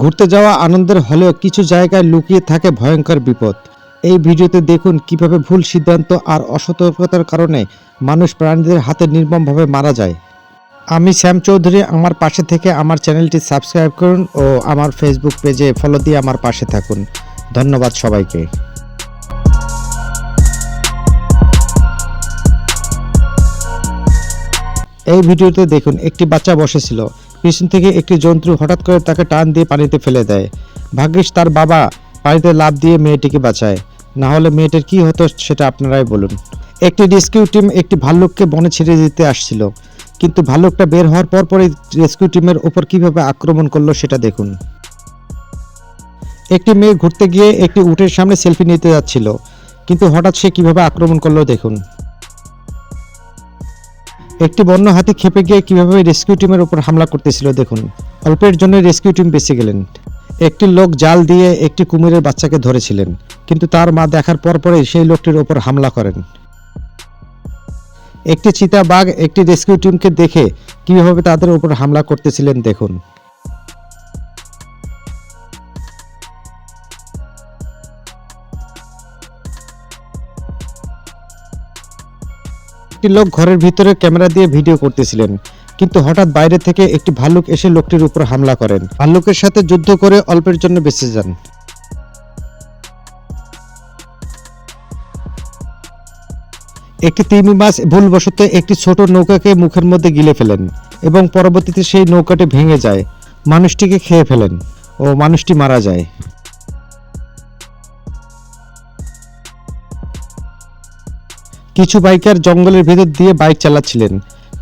ঘুরতে যাওয়া আনন্দের হলেও কিছু জায়গায় লুকিয়ে থাকে ভয়ঙ্কর বিপদ। এই ভিডিওতে দেখুন কীভাবে ভুল সিদ্ধান্ত আর অসতর্কতার কারণে মানুষ প্রাণীদের হাতে নির্মমভাবে মারা যায়। আমি শ্যাম চৌধুরী, আমার পাশে থেকে আমার চ্যানেলটি সাবস্ক্রাইব করুন ও আমার ফেসবুক পেজে ফলো দিয়ে আমার পাশে থাকুন। ধন্যবাদ সবাইকে। এই ভিডিওতে দেখুন একটি বাচ্চা বসেছিল। পিছন থেকে একটি জন্তু হঠাৎ করে তাকে টান দিয়ে পানিতে ফেলে দেয়। ভাগ্যিস তার বাবা পানিতে লাফ দিয়ে মেয়েটিকে বাঁচায়। না হলে মেয়েটির কি হতো সেটা আপনারাই বলুন। একটি রেস্কিউ টিম একটি ভাল্লুককে বনে ছেড়ে দিতে আসছিল। কিন্তু ভাল্লুকটা বের হওয়ার পর পরই রেস্কিউ টিমের উপর কীভাবে আক্রমণ করল সেটা দেখুন। একটি মেয়ে ঘুরতে গিয়ে একটি উটের সামনে সেলফি নিতে যাচ্ছিল। কিন্তু হঠাৎ সে কীভাবে আক্রমণ করল দেখুন। একটি বন্য হাতি খেপে গিয়ে কীভাবে রেস্কিউ টিমের উপর হামলা করতেছিল দেখুন। অল্পের জন্য রেস্কিউ টিম বেঁচে গেলেন। একটি লোক জাল দিয়ে একটি কুমিরের বাচ্চাকে ধরেছিলেন, কিন্তু তার মা দেখার পর পরেই সেই লোকটির ওপর হামলা করেন। একটি চিতা বাঘ একটি রেস্কিউ টিমকে দেখে কীভাবে তাদের উপর হামলা করতেছিলেন দেখুন। একটি লোক ঘরের ভিতরে ক্যামেরা দিয়ে ভিডিও করতেছিলেন। কিন্তু হঠাৎ বাইরে থেকে একটি ভাল্লুক এসে লোকটির উপর হামলা করেন। ভাল্লুকের সাথে যুদ্ধ করে অল্পের জন্য বেঁচে যান। একটি তিমি মাছ ভুলবশত একটি ছোট নৌকাকে মুখের মধ্যে গিলে ফেলেন এবং পরবর্তীতে সেই নৌকাটি ভেঙে যায়। মানুষটিকে খেয়ে ফেলেন ও মানুষটি মারা যায়। কিছু বাইকার জঙ্গলের ভিতর দিয়ে বাইক চালাচ্ছিলেন,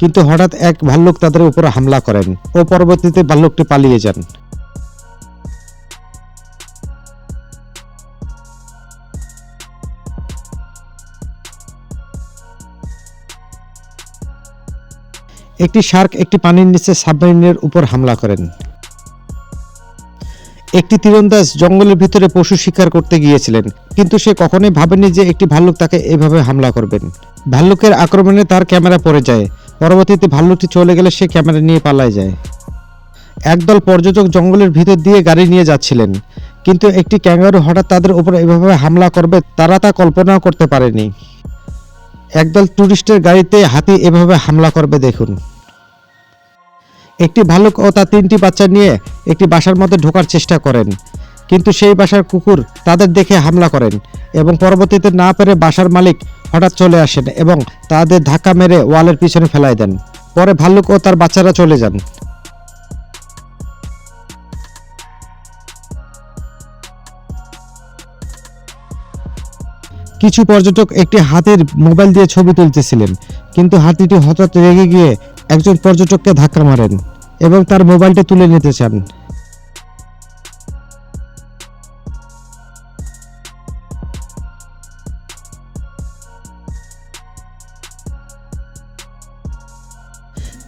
কিন্তু হঠাৎ এক ভাল্লুক তাদের উপর হামলা করেন ও পরবর্তীতে ভাল্লুকটি পালিয়ে যান। একটি শার্ক একটি পানির নিচে সাবমেরিনের উপর হামলা করেন। একটি তীরন্দাজ জঙ্গলের ভিতরে পশু শিকার করতে গিয়েছিলেন, কিন্তু সে কখনোই ভাবেনি যে একটি ভাল্লুক তাকে এভাবে হামলা করবেন। ভাল্লুকের আক্রমণে তার ক্যামেরা পড়ে যায়, পরবর্তীতে ভাল্লুকটি চলে গেলে সে ক্যামেরা নিয়ে পালায় যায়। একদল পর্যটক জঙ্গলের ভিতর দিয়ে গাড়ি নিয়ে যাচ্ছিলেন, কিন্তু একটি ক্যাঙ্গারু হঠাৎ তাদের উপর এভাবে হামলা করবে, তারা তা কল্পনাও করতে পারেনি। একদল টুরিস্টের গাড়িতে হাতি এভাবে হামলা করবে, দেখুন। একটি ভালুক ও তার তিনটি বাচ্চা নিয়ে একটি বাসার মধ্যে ঢোকার চেষ্টা করেন। কিন্তু সেই বাসার কুকুর তাদের দেখে হামলা করেন এবং পরবর্তীতে না পেরে বাসার মালিক হঠাৎ চলে আসেন এবং তাদের ধাক্কা মেরে ওয়ালের পিছনে ফেলাই দেন। পরে ভাল্লুক ও তার বাচ্চারা চলে যান। কিছু পর্যটক একটি হাতির মোবাইল দিয়ে ছবি তুলতেছিলেন, কিন্তু হাতিটি হঠাৎ রেগে গিয়ে একজন পর্যটককে ধাক্কা মারেন। এবং তার মোবাইলটা তুলে নিতে চান।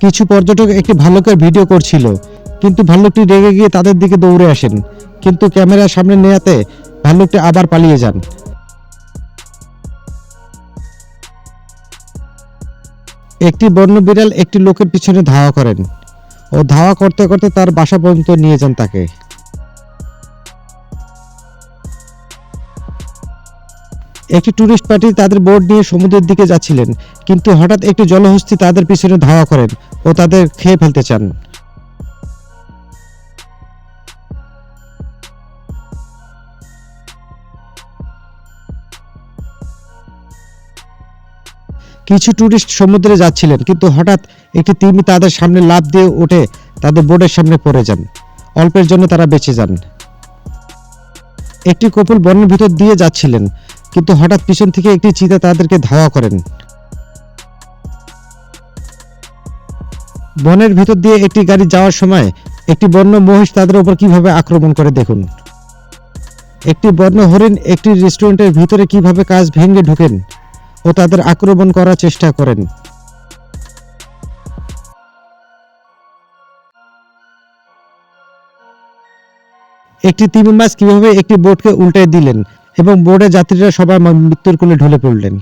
কিছু পর্যটক একটি ভাল্লুকের ভিডিও করছিল, কিন্তু ভাল্লুকটি রেগে গিয়ে তাদের দিকে দৌড়ে আসেন, কিন্তু ক্যামেরার সামনে নেয়াতে ভাল্লুকটি আবার পালিয়ে যান। একটি বন্য বিড়াল একটি লোকের পিছনে ধাওয়া করেন। ও ধাওয়া করতে করতে তার বাসা পর্যন্ত নিয়ে যান তাকে। একটি টুরিস্ট পার্টি তাদের বোর্ড নিয়ে সমুদ্রের দিকে যাচ্ছিলেন, কিন্তু হঠাৎ একটি জলহস্তী তাদের পিছনে ধাওয়া করেন ও তাদের খেয়ে ফেলতে চান। কিছু টুরিস্ট সমুদ্রে যাচ্ছিলেন, কিন্তু হঠাৎ একটি তিমি তাদের সামনে লাফ দিয়ে উঠে তাদের বোর্ডের সামনে পড়ে যান। অল্পের জন্য তারা বেঁচে যান। একটি কপুল বনের ভিতর দিয়ে যাচ্ছিলেন, কিন্তু হঠাৎ পিছন থেকে একটি চিতা তাদেরকে ধাওয়া করেন। বনের ভিতর দিয়ে একটি গাড়ি যাওয়ার সময় একটি বন্য মহিষ তাদের উপর কীভাবে আক্রমণ করে দেখুন। একটি বন্য হরিণ একটি রেস্টুরেন্টের ভিতরে কীভাবে কাজ ভেঙে ঢোকেন ও তাদের আক্রমণ করার চেষ্টা করেন। একটি তিমি মাছ কীভাবে একটি বোটকে উল্টে দিলেন এবং বোর্ডের যাত্রীরা সবাই মৃত্যুর কোলে ঢলে পড়লেন।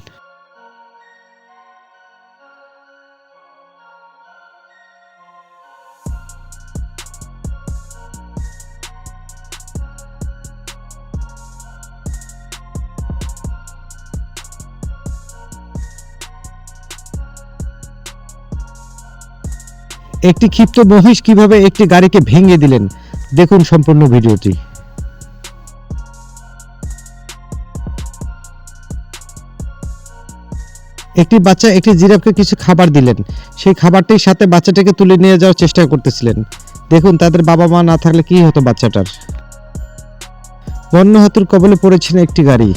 একটি ক্ষিপ্ত মহিষ কীভাবে একটি গাড়িকে ভেঙে দিলেন? দেখুন সম্পূর্ণ ভিডিওটি। একটি বাচ্চা একটি জিরাফকে কিছু খাবার দিলেন। সেই খাবারটির সাথে বাচ্চাটাকে তুলে নিয়ে যাওয়ার চেষ্টা করতেছিলেন। দেখুন, তাদের বাবা মা না থাকলে কি হতো বাচ্চাটার? বন্য হাতুর কবলে পড়েছিল একটি গাড়ি।